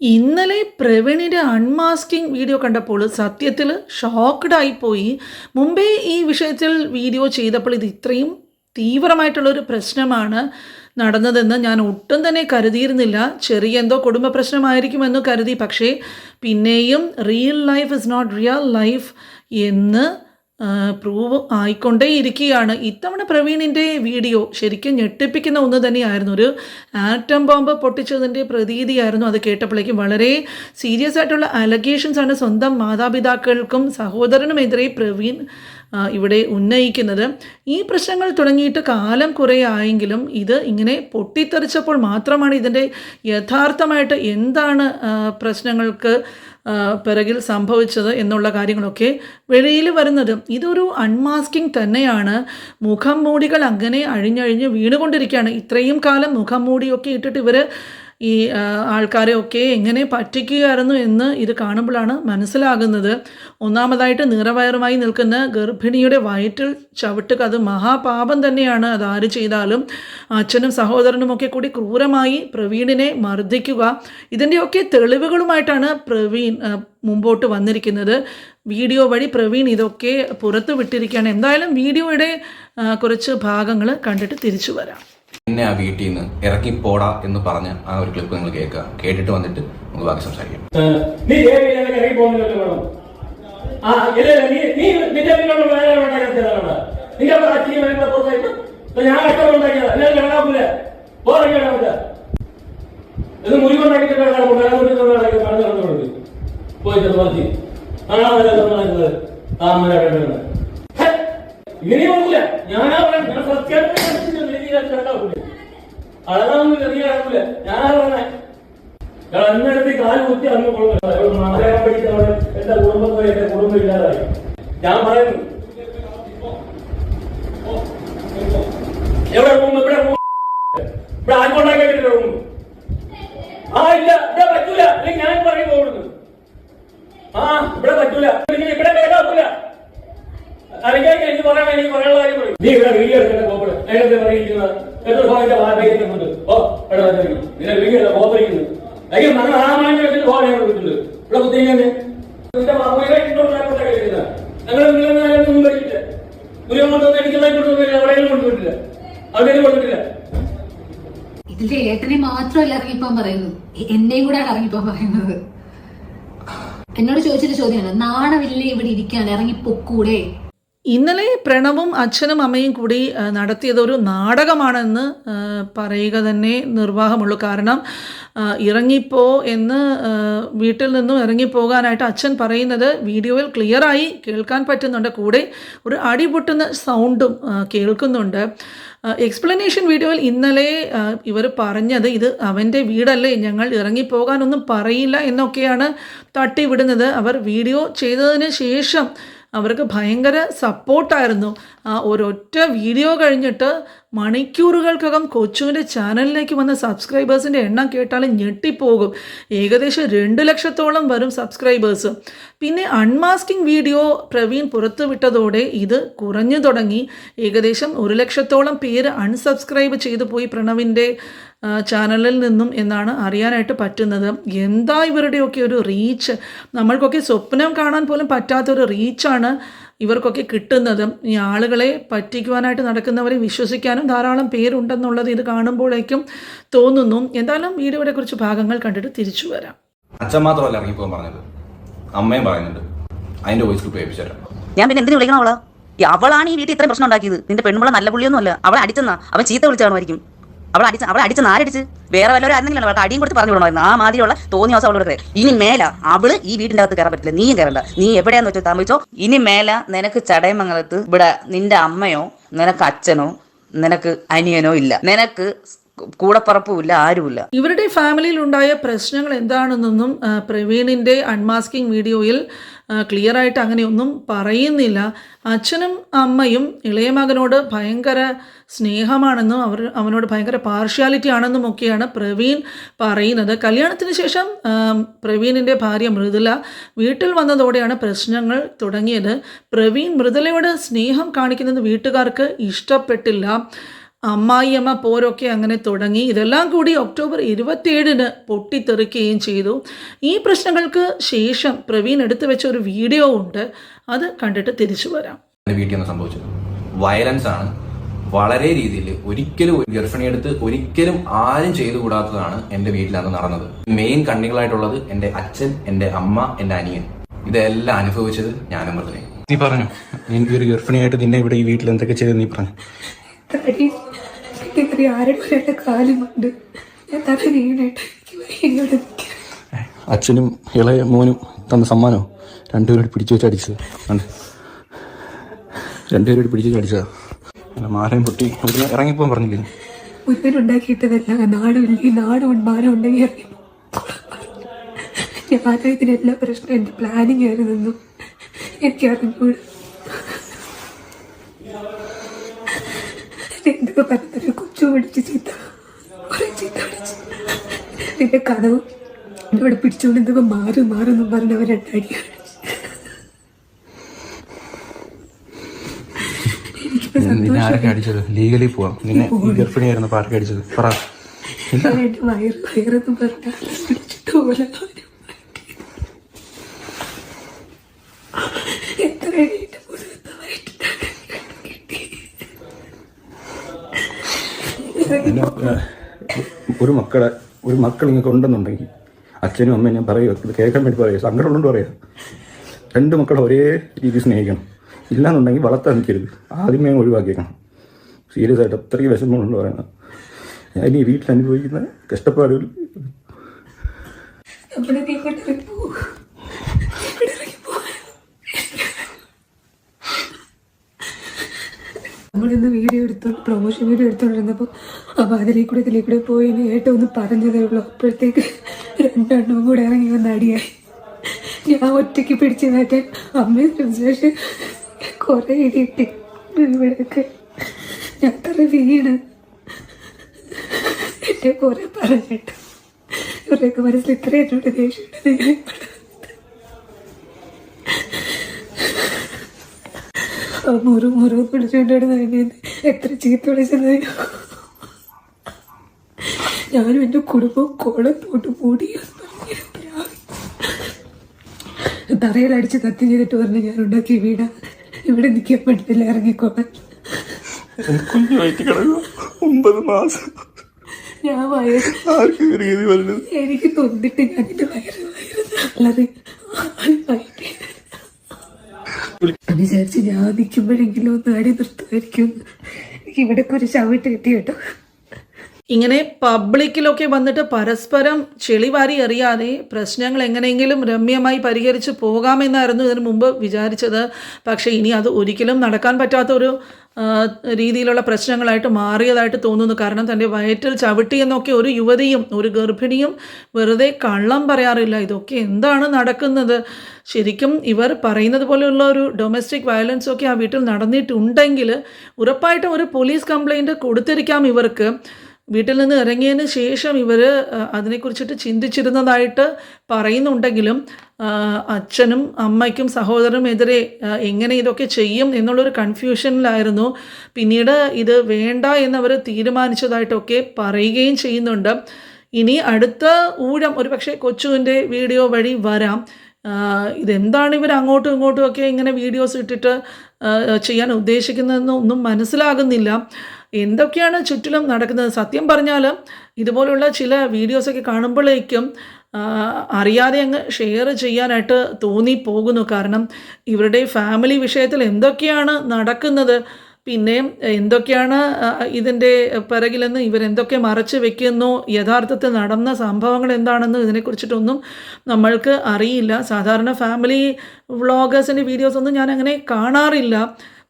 ഇന്നലെ പ്രവീണിന്റെ unmasking video കണ്ടപ്പോൾ സത്യത്തിൽ ഷോക്ക്ഡ് ആയിപ്പോയി മുമ്പേ ഈ വിഷയത്തിൽ വീഡിയോ ചെയ്തപ്പോൾ ഇത് ഇത്രയും തീവ്രമായിട്ടുള്ളൊരു പ്രശ്നമാണ് നടന്നതെന്ന് ഞാൻ ഒട്ടും തന്നെ കരുതിയിരുന്നില്ല. ചെറിയ എന്തോ കുടുംബ പ്രശ്നമായിരിക്കുമെന്ന് കരുതി. പക്ഷേ പിന്നെയും real life is not real life എന്ന് പ്രൂവ് ആയിക്കൊണ്ടേ ഇരിക്കുകയാണ് ഇത്തവണ പ്രവീണിന്റെ വീഡിയോ ശരിക്കും ഞെട്ടിപ്പിക്കുന്ന ഒന്ന് തന്നെയായിരുന്നു. ഒരു ആറ്റം ബോംബ് പൊട്ടിച്ചതിന്റെ പ്രതീതിയായിരുന്നു അത് കേട്ടപ്പോഴേക്കും. വളരെ സീരിയസ് ആയിട്ടുള്ള അലഗേഷൻസ് ആണ് സ്വന്തം മാതാപിതാക്കൾക്കും സഹോദരനുമെതിരെ പ്രവീൺ ഇവിടെ ഉന്നയിക്കുന്നത്. ഈ പ്രശ്നങ്ങൾ തുടങ്ങിയിട്ട് കാലം കുറേ ആയെങ്കിലും ഇത് ഇങ്ങനെ പൊട്ടിത്തെറിച്ചപ്പോൾ മാത്രമാണ് ഇതിന്റെ യഥാർത്ഥമായിട്ട് എന്താണ് പ്രശ്നങ്ങൾക്ക് പിറകിൽ സംഭവിച്ചത് എന്നുള്ള കാര്യങ്ങളൊക്കെ വെളിയിൽ വരുന്നത്. ഇതൊരു അൺമാസ്കിംഗ് തന്നെയാണ്. മുഖം മൂടികൾ അങ്ങനെ അഴിഞ്ഞഴിഞ്ഞ് വീണുകൊണ്ടിരിക്കുകയാണ്. ഇത്രയും കാലം മുഖം മൂടിയൊക്കെ ഇട്ടിട്ട് ഇവർ ഈ ആൾക്കാരെ ഒക്കെ എങ്ങനെ പറ്റിക്കുകയായിരുന്നു എന്ന് ഇത് കാണുമ്പോഴാണ് മനസ്സിലാകുന്നത്. ഒന്നാമതായിട്ട് നിറവയറുമായി നിൽക്കുന്ന ഗർഭിണിയുടെ വയറ്റിൽ ചവിട്ടുക അത് മഹാപാപം തന്നെയാണ്. അത് ആര് ചെയ്താലും അച്ഛനും സഹോദരനും ഒക്കെ കൂടി ക്രൂരമായി പ്രവീണിനെ മർദ്ദിക്കുക. ഇതിന്റെയൊക്കെ തെളിവുകളുമായിട്ടാണ് പ്രവീൺ മുമ്പോട്ട് വന്നിരിക്കുന്നത്. വീഡിയോ വഴി പ്രവീൺ ഇതൊക്കെ പുറത്തു വിട്ടിരിക്കുകയാണ് എന്തായാലും വീഡിയോയുടെ കുറച്ച് ഭാഗങ്ങൾ കണ്ടിട്ട് തിരിച്ചു വരാം. എന്നെ ആ വീട്ടിൽ നിന്ന് ഇറക്കി പോടാ എന്ന് പറഞ്ഞ ആ ഒരു ക്ലിപ്പ് നിങ്ങൾ കേൾക്കുക. കേട്ടിട്ട് വന്നിട്ട് നമുക്ക് ബാക്കി സംസാരിക്കാം. നീ നിന്റെ ഇറങ്ങി പോകുന്നില്ല വേണം ആ ഇല്ല ഇല്ല, നീ നീ നിന്റെ വീട്ടിലുള്ള വേറെ ഉണ്ടാക്കാൻ ചെയ്തതാണ് നിന്റെ അവിടെ അച്ഛനും വേണ്ട പുറത്തായിട്ട് ഇപ്പൊ ഞാൻ കഷ്ടം ഉണ്ടാക്കിയതാ എന്നെ കിടക്കാപ്പില്ല പോറങ്ങി കിടക്കില്ല ഇത് മുറിവുണ്ടാക്കിയിട്ട് കിടക്കണം വേറെ വീട്ടിൽ നടന്നു കൊടുത്ത് പോയിട്ട് പറഞ്ഞു കാണാൻ വരാത്തത് താമര കിടക്കുന്നത് ഇങ്ങനെ പോകില്ല ഞാനാ പറയാം ഞാൻ സത്യം അളകാവുന്നില്ല നീ അളക്കില്ല ഞാനാ പറഞ്ഞേ? ഞാൻ അന്നെടുത്ത് കുത്തി അന്ന് കൊള്ളുന്നു മലയാളം പഠിച്ചവരെ എന്റെ കുടുംബത്തെ എന്റെ കുടുംബം ഇല്ലാതായി. ഞാൻ പറയുന്നു. എവിടെ പോകും ഇവിടെ ഇവിടെ ആർക്കൊണ്ടാക്കിയിട്ടില്ല കേട്ടില്ല ആ ഇല്ല. ഇവിടെ പറ്റൂല. അല്ലെങ്കിൽ ഞാൻ പറയും പോകുന്നു ആ ഇവിടെ പറ്റൂല. ഇവിടെ കേട്ടാക്കൂല അറിയാൻ എനിക്ക് പറയാൻ എനിക്ക് പറയാനുള്ള കാര്യം പറയും. നീ ഇവിടെ വീഡിയോ ഓ വീഡിയോ അയ്യോ മകൻ ഫോൺ ഞാൻ കൊടുത്തിട്ടുണ്ട് ഇവിടെ ഇതിന്റെ ഏട്ടനെ മാത്രമല്ല ഇറങ്ങിപ്പോൻ പറയുന്നു. എന്നെയും കൂടെ ഇറങ്ങിപ്പോൻ പറയുന്നത്. എന്നോട് ചോദിച്ചൊരു ചോദ്യമാണ്. നാണമില്ലേ ഇവിടെ ഇരിക്കാൻ? ഇറങ്ങി പൊക്കൂടെ ഇന്നലെ പ്രണവും അച്ഛനും അമ്മയും കൂടി നടത്തിയതൊരു നാടകമാണെന്ന് പറയുക തന്നെ നിർവാഹമുള്ളൂ. കാരണം ഇറങ്ങിപ്പോ എന്ന് വീട്ടിൽ നിന്നും ഇറങ്ങിപ്പോകാനായിട്ട് അച്ഛൻ പറയുന്നത് വീഡിയോയിൽ ക്ലിയറായി കേൾക്കാൻ പറ്റുന്നുണ്ട്. കൂടെ ഒരു അടിപൊട്ടുന്ന സൗണ്ടും കേൾക്കുന്നുണ്ട്. എക്സ്പ്ലനേഷൻ വീഡിയോയിൽ ഇന്നലെ ഇവർ പറഞ്ഞത് ഇത് അവന്റെ വീടല്ലേ ഞങ്ങൾ ഇറങ്ങിപ്പോകാനൊന്നും പറയില്ല എന്നൊക്കെയാണ് തട്ടിവിടുന്നത്. അവർ വീഡിയോ ചെയ്തതിന് ശേഷം അവർക്ക് ഭയങ്കര സപ്പോർട്ടായിരുന്നു ആ ഒരൊറ്റ വീഡിയോ കഴിഞ്ഞിട്ട് മണിക്കൂറുകൾക്കകം കൊച്ചുവിന്റെ ചാനലിലേക്ക് വന്ന സബ്സ്ക്രൈബേഴ്സിന്റെ എണ്ണം കേട്ടാൽ ഞെട്ടിപ്പോകും. ഏകദേശം രണ്ട് ലക്ഷത്തോളം വരും സബ്സ്ക്രൈബേഴ്സ്. പിന്നെ അൺമാസ്കിംഗ് വീഡിയോ പ്രവീൺ പുറത്തുവിട്ടതോടെ ഇത് കുറഞ്ഞു തുടങ്ങി. ഏകദേശം ഒരു ലക്ഷത്തോളം പേര് അൺസബ്സ്ക്രൈബ് ചെയ്തു പോയി പ്രണവിന്റെ ചാനലിൽ നിന്നും എന്നാണ് അറിയാനായിട്ട് പറ്റുന്നത്. എന്താ ഇവരുടെയൊക്കെ ഒരു റീച്ച് നമ്മൾക്കൊക്കെ സ്വപ്നം കാണാൻ പോലും പറ്റാത്തൊരു റീച്ചാണ് ഇവർക്കൊക്കെ കിട്ടുന്നതും ഈ ആളുകളെ പറ്റിക്കുവാനായിട്ട് നടക്കുന്നവരെ വിശ്വസിക്കാനും ധാരാളം പേരുണ്ടെന്നുള്ളത് ഇത് കാണുമ്പോഴേക്കും തോന്നുന്നു. എന്തായാലും വീഡിയോയുടെ കുറച്ച് ഭാഗങ്ങൾ കണ്ടിട്ട് തിരിച്ചു വരാം. അച്ഛൻ മാത്രമല്ല ഇറങ്ങിപ്പോകാൻ പറഞ്ഞത്. അമ്മയും പറയുന്നുണ്ട്. അതിന്റെ വോയിസ് ക്ലിപ്പ് ഏൽപ്പിച്ചു തരാം. ഞാൻ പിന്നെ എന്തിനു വിളിക്കണം അവളാണ് ഈ വീട്ടിൽ ഇത്രയും പ്രശ്നം ഉണ്ടാക്കിയത്. നിന്റെ പെൺമുള നല്ല പുള്ളിയൊന്നുമല്ല. അവളെ അടിച്ചെന്നാ. അവൻ ചീത്ത വിളിച്ചാണുമായിരിക്കും അവളെ അടിച്ച അവളെ അടിച്ച നാരടിച്ച് വേറെ വല്ലവരും ആയിരുന്നെങ്കിലും അവൾക്ക് അടിയും കൊടുത്ത് പറഞ്ഞു വിടണമായിരുന്നു. ആ മാതിരിയുള്ള തോന്നിയ ദിവസം അവളോട് ഇനി മേല അവൾ ഈ വീടിന്റെ അകത്ത് കയറാൻ പറ്റില്ല. നീയും കയറണ്ട. നീ എവിടെയാന്ന് വെച്ചാൽ താമസിച്ചോ? ഇനി മേല നിനക്ക് ചടയമംഗലത്ത് ഇവിടെ നിന്റെ അമ്മയോ നിനക്ക് അച്ഛനോ നിനക്ക് അനിയനോ ഇല്ല. നിനക്ക് കൂടപ്പറപ്പുമില്ല ആരുമില്ല. ഇവരുടെ ഫാമിലിയിൽ ഉണ്ടായ പ്രശ്നങ്ങൾ എന്താണെന്നൊന്നും പ്രവീണിന്റെ അൺമാസ്കിംഗ് വീഡിയോയിൽ ക്ലിയർ ആയിട്ട് അങ്ങനെയൊന്നും പറയുന്നില്ല. അച്ഛനും അമ്മയും ഇളയ മകനോട് ഭയങ്കര സ്നേഹമാണെന്നും അവർ അവനോട് ഭയങ്കര പാർഷ്യാലിറ്റി ആണെന്നും ഒക്കെയാണ് പ്രവീൺ പറയുന്നത്. കല്യാണത്തിന് ശേഷം പ്രവീണിന്റെ ഭാര്യ മൃദുല വീട്ടിൽ വന്നതോടെയാണ് പ്രശ്നങ്ങൾ തുടങ്ങിയത്. പ്രവീൺ മൃദുലയോട് സ്നേഹം കാണിക്കുന്നത് വീട്ടുകാർക്ക് ഇഷ്ടപ്പെട്ടില്ല. അമ്മായിയമ്മ പോരൊക്കെ അങ്ങനെ തുടങ്ങി. ഇതെല്ലാം കൂടി ഒക്ടോബർ ഇരുപത്തിയേഴിന് പൊട്ടിത്തെറിക്കുകയും ചെയ്തു. ഈ പ്രശ്നങ്ങൾക്ക് ശേഷം പ്രവീൺ എടുത്തു വെച്ച ഒരു വീഡിയോ ഉണ്ട്. അത് കണ്ടിട്ട് തിരിച്ചു വരാം. വീട്ടിൽ സംഭവിച്ചത് വയലൻസ് ആണ്. വളരെ രീതിയിൽ ഒരിക്കലും ഒരു ഗർഭിണി എടുത്ത് ഒരിക്കലും ആരും ചെയ്തു കൂടാത്തതാണ് എന്റെ വീട്ടിൽ അന്ന് നടന്നത്. മെയിൻ കണ്ണികളായിട്ടുള്ളത് എന്റെ അച്ഛൻ എന്റെ അമ്മ എന്റെ അനിയൻ. ഇതെല്ലാം അനുഭവിച്ചത് ഞാനും മൃതനെ നീ പറഞ്ഞു. എനിക്ക് ഒരു ഗർഭിണിയായിട്ട് നിന്നെ ഇവിടെ ഈ വീട്ടിൽ എന്തൊക്കെ ചെയ്തു നീ പറഞ്ഞു. കയറി ആരുടെ ഒരാളുടെ കാലുമുണ്ട്. ഞാൻ തല വീണിട്ട് എനിക്ക് അച്ഛനും ഇളയ മോനും തന്ന സമ്മാനോ? രണ്ടുപേരോട് പിടിച്ചു വെച്ച് അടിച്ചത്. രണ്ടുപേരോട് പിടിച്ചു വെച്ച് അടിച്ചതാ. അല്ല മാലയും പൊട്ടി. ഇറങ്ങിപ്പോ ഇറങ്ങിപ്പോൻ പറഞ്ഞില്ലേ? മുഴുവനുണ്ടാക്കിയിട്ടതല്ല നാടുമില്ല നാടും മാനം ഉണ്ടെങ്കിൽ ഇറങ്ങി ഞാൻ ഇതിനെല്ലാ പ്രശ്നം എന്റെ പ്ലാനിങ് ആയിരുന്നു എനിക്ക് അറിഞ്ഞൂടെ എന്തൊക്കെ പറഞ്ഞൊരു കൊച്ചു പിടിച്ച് ചീത്ത. കുറെ ചീത്ത പിടിച്ച്. നിന്റെ കഥവും ഇവിടെ പിടിച്ചുകൊണ്ട് എന്തൊക്കെ മാറും മാറും എന്നും പറഞ്ഞവർ രണ്ടടി നിന്നെ ആരൊക്കെ അടിച്ചത്? ലീഗലി പോവാം. നിന്നെ ഗർഭിണിയായിരുന്നു ആരൊക്കെ അടിച്ചത്? പറ. വയറ് വയറെന്ന് പറഞ്ഞാൽ എത്ര ഒരു മക്കളെ ഒരു മക്കൾ നിങ്ങൾക്ക് ഉണ്ടെന്നുണ്ടെങ്കിൽ അച്ഛനും അമ്മയും ഞാൻ പറയുക ഇത് കേൾക്കാൻ വേണ്ടി പറയുക സങ്കടമുള്ളതുകൊണ്ട് പറയാം. രണ്ട് മക്കളെ ഒരേ രീതിയിൽ സ്നേഹിക്കണം. ഇല്ലാന്നുണ്ടെങ്കിൽ വളർത്താൻ നിൽക്കരുത്. ആദ്യമേ ഒഴിവാക്കിയേക്കണം. സീരിയസ് ആയിട്ട് അത്രയും വിഷമങ്ങളുണ്ട് പറയുന്നത് ഞാൻ ഈ വീട്ടിൽ അനുഭവിക്കുന്ന കഷ്ടപ്പാടുകൾ നമ്മുടെ നീ കൊണ്ട് ഇറങ്ങി പോകും ഇവിടെ ഇറങ്ങി പോകാൻ നമ്മളിന്ന് വീഡിയോ എടുത്തു പ്രൊമോഷൻ വീഡിയോ എടുത്തുകൊണ്ടിരുന്നപ്പോൾ കൂടെ ഇതിലേ കൂടെ പോയി ഇനി ഏറ്റവും ഒന്ന് പറഞ്ഞതേ ഉള്ളൂ. അപ്പോഴത്തേക്ക് രണ്ടെണ്ണവും കൂടെ ഇറങ്ങി വന്ന് അടിയായി. ഞാൻ ഒറ്റയ്ക്ക് പിടിച്ചു മാറ്റാൻ അമ്മയും ശേഷം കുറേ ഇടിയിട്ട് ഇവിടെയൊക്കെ ഞാൻ തറ വീണ്. എന്നെ കുറെ പറഞ്ഞിട്ട്. ഇവരുടെയൊക്കെ മനസ്സിൽ ഇത്ര എന്നോട് ദേഷ്യമുണ്ട് ആ മുറു മുറു പിടിച്ചുകൊണ്ടാണ് എന്നെ എത്ര ചീത്ത വിളിച്ചത് ഞാനും എന്റെ കുടുംബവും കോളം പോട്ട് തറയിൽ തറയിലടിച്ച് കത്തി ചെയ്തിട്ട് പറഞ്ഞു ഞാൻ ഉണ്ടാക്കിയ വീട. ഇവിടെ നിൽക്കാൻ പറ്റില്ല ഇറങ്ങിക്കോളാൻ. കിടക്കുക ഒമ്പത് മാസം. ഞാൻ വയറ് എനിക്ക് തൊന്നിട്ട് ഞാൻ വയറ് വയറ് അല്ലാതെ വിചാരിച്ച് ഞാൻ നിൽക്കുമ്പോഴെങ്കിലും ഒന്ന് അടി നിർത്തുമായിരിക്കും. എനിക്ക് ഇവിടെ ഒരു ചവിട്ട് കിട്ടി കേട്ടോ. ഇങ്ങനെ പബ്ലിക്കിലൊക്കെ വന്നിട്ട് പരസ്പരം ചെളിവാരി എറിയാതെ പ്രശ്നങ്ങൾ എങ്ങനെയെങ്കിലും രമ്യമായി പരിഹരിച്ച് പോകാമെന്നായിരുന്നു ഇതിനു മുമ്പ് വിചാരിച്ചത്. പക്ഷേ ഇനി അത് ഒരിക്കലും നടക്കാൻ പറ്റാത്ത ഒരു രീതിയിലുള്ള പ്രശ്നങ്ങളായിട്ട് മാറിയതായിട്ട് തോന്നുന്നു. കാരണം തന്റെ വയറ്റിൽ ചവിട്ടി എന്നൊക്കെ ഒരു യുവതിയും ഒരു ഗർഭിണിയും വെറുതെ കള്ളം പറയാറില്ല. ഇതൊക്കെ എന്താണ് നടക്കുന്നത്? ശരിക്കും ഇവർ പറയുന്നത് പോലെയുള്ള ഒരു ഡൊമസ്റ്റിക് വയലൻസ് ഒക്കെ ആ വീട്ടിൽ നടന്നിട്ടുണ്ടെങ്കിൽ ഉറപ്പായിട്ടും ഒരു പോലീസ് കംപ്ലൈന്റ് കൊടുത്തിരിക്കാം ഇവർക്ക്. വീട്ടിൽ നിന്ന് ഇറങ്ങിയതിന് ശേഷം ഇവർ അതിനെക്കുറിച്ചിട്ട് ചിന്തിച്ചിരുന്നതായിട്ട് പറയുന്നുണ്ടെങ്കിലും അച്ഛനും അമ്മയ്ക്കും സഹോദരനും എതിരെ എങ്ങനെ ഇതൊക്കെ ചെയ്യും എന്നുള്ളൊരു കൺഫ്യൂഷനിലായിരുന്നു പിന്നീട് ഇത് വേണ്ട എന്നവർ തീരുമാനിച്ചതായിട്ടൊക്കെ പറയുകയും ചെയ്യുന്നുണ്ട്. ഇനി അടുത്ത ഊഴം ഒരു പക്ഷേ കൊച്ചുവിന്റെ വീഡിയോ വഴി വരാം. ഇതെന്താണ് ഇവർ അങ്ങോട്ടും ഇങ്ങോട്ടും ഒക്കെ ഇങ്ങനെ വീഡിയോസ് ഇട്ടിട്ട് ചെയ്യാൻ ഉദ്ദേശിക്കുന്നതെന്ന് ഒന്നും മനസ്സിലാകുന്നില്ല. എന്തൊക്കെയാണ് ചുറ്റിലും നടക്കുന്നത്? സത്യം പറഞ്ഞാൽ ഇതുപോലുള്ള ചില വീഡിയോസൊക്കെ കാണുമ്പോഴേക്കും അറിയാതെ അങ്ങ് ഷെയർ ചെയ്യാനായിട്ട് തോന്നിപ്പോകുന്നു. കാരണം ഇവരുടെ ഫാമിലി വിഷയത്തിൽ എന്തൊക്കെയാണ് നടക്കുന്നത്? പിന്നെ എന്തൊക്കെയാണ് ഇതിന്റെ പിറകിലെന്ന് ഇവരെന്തൊക്കെ മറച്ചു വെക്കുന്നു? യഥാർത്ഥത്തിൽ നടന്ന സംഭവങ്ങൾ എന്താണെന്ന് ഇതിനെക്കുറിച്ചിട്ടൊന്നും നമ്മൾക്ക് അറിയില്ല. സാധാരണ ഫാമിലി വ്ളോഗേഴ്സിന്റെ വീഡിയോസ് ഒന്നും ഞാൻ അങ്ങനെ കാണാറില്ല.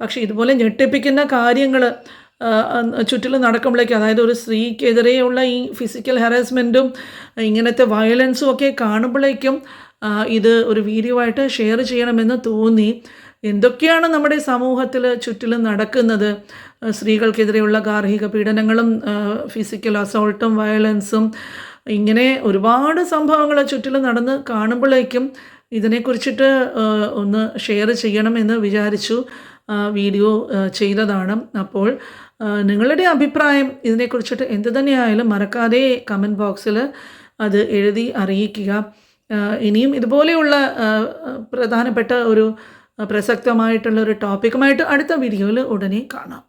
പക്ഷേ ഇതുപോലെ ഞെട്ടിപ്പിക്കുന്ന കാര്യങ്ങൾ ചുറ്റിലും നടക്കുമ്പോഴേക്കും അതായത് ഒരു സ്ത്രീക്കെതിരെയുള്ള ഈ ഫിസിക്കൽ ഹറാസ്മെന്റും ഇങ്ങനത്തെ വയലൻസും ഒക്കെ കാണുമ്പോഴേക്കും ഇത് ഒരു വീഡിയോ ആയിട്ട് ഷെയർ ചെയ്യണമെന്ന് തോന്നി. എന്തൊക്കെയാണ് നമ്മുടെ സമൂഹത്തിൽ ചുറ്റിലും നടക്കുന്നത്? സ്ത്രീകൾക്കെതിരെയുള്ള ഗാർഹിക പീഡനങ്ങളും ഫിസിക്കൽ അസോൾട്ടും വയലൻസും ഇങ്ങനെ ഒരുപാട് സംഭവങ്ങൾ ചുറ്റിലും നടന്ന് കാണുമ്പോഴേക്കും ഇതിനെക്കുറിച്ചിട്ട് ഒന്ന് ഷെയർ ചെയ്യണമെന്ന് വിചാരിച്ചു ആ, വീഡിയോ ചെയ്തതാണ്. അപ്പോൾ നിങ്ങളുടെ അഭിപ്രായം ഇതിനെക്കുറിച്ചിട്ട് എന്ത് തന്നെയായാലും മറക്കാതെ കമന്റ് ബോക്സിൽ അത് എഴുതി അറിയിക്കുക. ഇനിയും ഇതുപോലെയുള്ള പ്രധാനപ്പെട്ട ഒരു പ്രസക്തമായിട്ടുള്ള ഒരു ടോപ്പിക്കുമായിട്ട് അടുത്ത വീഡിയോയിൽ ഉടനെ കാണാം.